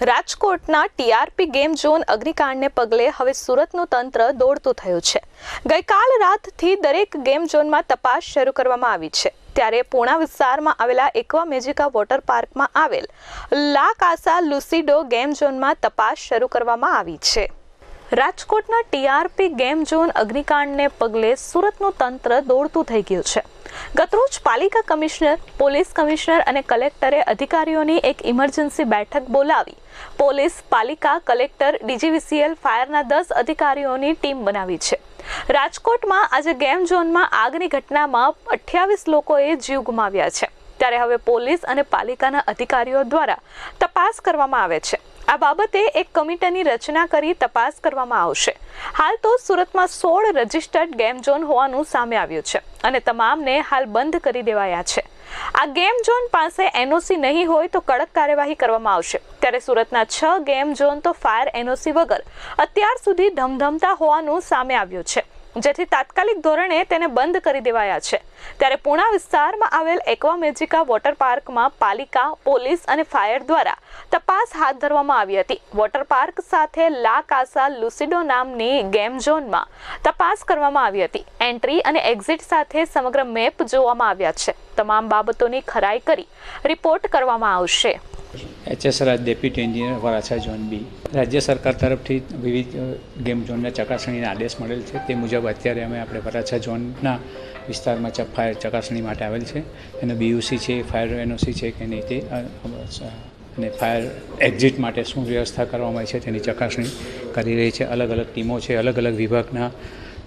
રાજકોટના TRP game zone અગ્નિકાંડને પગલે હવે સુરતનું તંત્ર દોડતું થયું છે. ગઈકાલ રાતથી દરેક ગેમ ઝોનમાં તપાસ શરૂ કરવામાં આવી છે. ત્યારે પૂણા વિસ્તારમાં આવેલા એકવા મેજિકા વોટર પાર્કમાં આવેલ લા કાસા લુસીડો ગેમ ઝોનમાં તપાસ શરૂ કરવામાં આવી છે. રાજકોટના ટીઆરપી ગેમ ઝોન અગ્નિકાંડને પગલે સુરતનું તંત્ર દોડતું થઈ ગયું છે. ગતરોજ પાલિકા કમિશનર, પોલીસ કમિશનર અને કલેક્ટરે અધિકારીઓની એક ઇમરજન્સી બેઠક બોલાવી. પોલીસ, પાલિકા, કલેક્ટર, ડીજીવીસીએલ, ફાયરના દસ અધિકારીઓની ટીમ બનાવી છે. રાજકોટમાં આજે ગેમ ઝોનમાં આગની ઘટનામાં અઠ્યાવીસ લોકોએ જીવ ગુમાવ્યા છે. ત્યારે હવે પોલીસ અને પાલિકાના અધિકારીઓ દ્વારા તપાસ કરવામાં આવે છે. આ બાબતે એક કમિટીની રચના કરી તપાસ કરવામાં આવશે. હાલ તો સુરતમાં સોળ રજિસ્ટર્ડ ગેમ ઝોન હોવાનું સામે આવ્યું છે અને તમામને હાલ બંધ કરી દેવાયા છે. આ ગેમ ઝોન પાસે એનઓસી નહીં હોય તો કડક કાર્યવાહી કરવામાં આવશે. ત્યારે સુરતના છ ગેમ ઝોન તો ફાયર એનઓસી વગર અત્યાર સુધી ધમધમતા હોવાનું સામે આવ્યું છે. જેથી તાત્કાલિક ધોરણે તેને બંધ કરી દેવાયા છે. ત્યારે પૂણા વિસ્તારમાં આવેલ એકવા મેજિકા વોટર પાર્કમાં પાલિકા, પોલીસ અને ફાયર દ્વારા તપાસ હાથ ધરવામાં આવી હતી. વોટર પાર્ક સાથે લા કાસા લુસિડો નામની ગેમ ઝોનમાં તપાસ કરવામાં આવી હતી. એન્ટ્રી અને એક્ઝિટ સાથે સમગ્ર મેપ જોવામાં આવ્યા છે. તમામ બાબતોની ખરાઈ કરી રિપોર્ટ કરવામાં આવશે. HS Raj deputy engineer Varachha zone B. રાજ્ય સરકાર તરફથી વિવિધ ગેમ ઝોનના ચકાસણીના આદેશ મળેલ છે. તે મુજબ અત્યારે અમે આપણે વરાછા ઝોનના વિસ્તારમાં ચ ફાયર ચકાસણી માટે આવેલ છે. એનો બીયુસી છે, ફાયર એનઓસી છે કે નહીં તે અને ફાયર એક્ઝિટ માટે શું વ્યવસ્થા કરવામાં આવી છે તેની ચકાસણી કરી રહી છે. અલગ અલગ ટીમો છે અલગ અલગ વિભાગના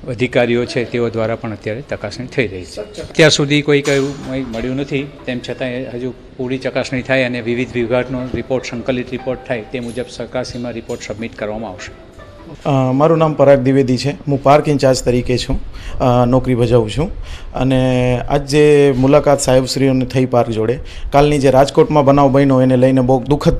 અધિકારીઓ છે તેઓ દ્વારા પણ અત્યારે ચકાસણી થઈ રહી છે. અત્યાર સુધી કોઈ કયું મળ્યું નથી, તેમ છતાં હજુ પૂરી ચકાસણી થાય અને વિવિધ વિભાગનો રિપોર્ટ, સંકલિત રિપોર્ટ થાય તે મુજબ સરકારશ્રીમાં રિપોર્ટ સબમિટ કરવામાં આવશે. મારું નામ પરાગ દ્વિવેદી છે. હું પાર્ક ઇન્ચાર્જ તરીકે છું. નોકરી ભજાવું છું. અને આજ જે મુલાકાત સાહેબશ્રીઓને થઈ પાર્ક જોડે, કાલની જે રાજકોટમાં બનાવ બન્યો એને લઈને બહુ દુઃખદ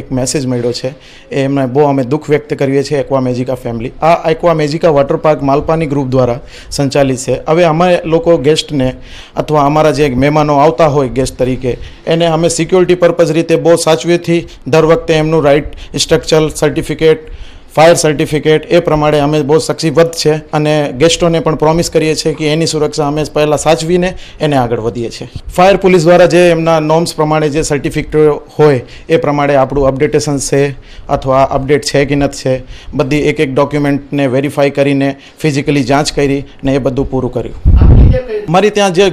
એક મેસેજ મળ્યો છે. એ એમને બહુ અમે દુઃખ વ્યક્ત કરીએ છીએ એક્વા મેજિકા ફેમિલી આ aqua magica water park Malpani group દ્વારા સંચાલિત છે. હવે અમે લોકો ગેસ્ટને અથવા અમારા જે મહેમાનો આવતા હોય ગેસ્ટ તરીકે, એને અમે સિક્યોરિટી પર્પઝ રીતે બહુ સાચવેથી દર વખતે એમનું right structure certificate fire certificate એ પ્રમાણે અમે બહુ સક્ષીબદ્ધ છે અને ગેસ્ટોને પણ પ્રોમિસ કરીએ છીએ કે એની સુરક્ષા અમે પહેલાં સાચવીને એને આગળ વધીએ છીએ. ફાયર પોલીસ દ્વારા જે એમના નોર્મ્સ પ્રમાણે જે સર્ટિફિકેટ હોય એ પ્રમાણે આપણું અપડેટેશન છે અથવા અપડેટ છે કે નથી છે, બધી એક એક ડોક્યુમેન્ટને વેરીફાઈ કરીને ફિઝિકલી જાંચ કરી ને એ બધું પૂરું કર્યું. મારી ત્યાં જે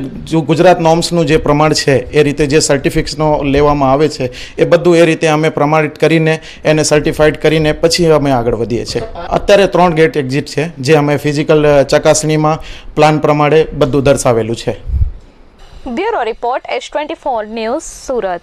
ગુજરાત નોર્મ્સનું જે પ્રમાણ છે, એ રીતે જે સર્ટિફિકેટ્સનો લેવામાં આવે છે, એ બધું એ રીતે અમે પ્રમાણિત કરીને એને સર્ટિફાઈડ કરીને પછી અમે આગળ વધીએ છીએ. અત્યારે ત્રણ ગેટ એક્ઝિટ છે, જે અમે ફિઝિકલ ચકાસણીમાં પ્લાન પ્રમાણે બધું દર્શાવેલું છે. Bureau report S twenty four news Surat.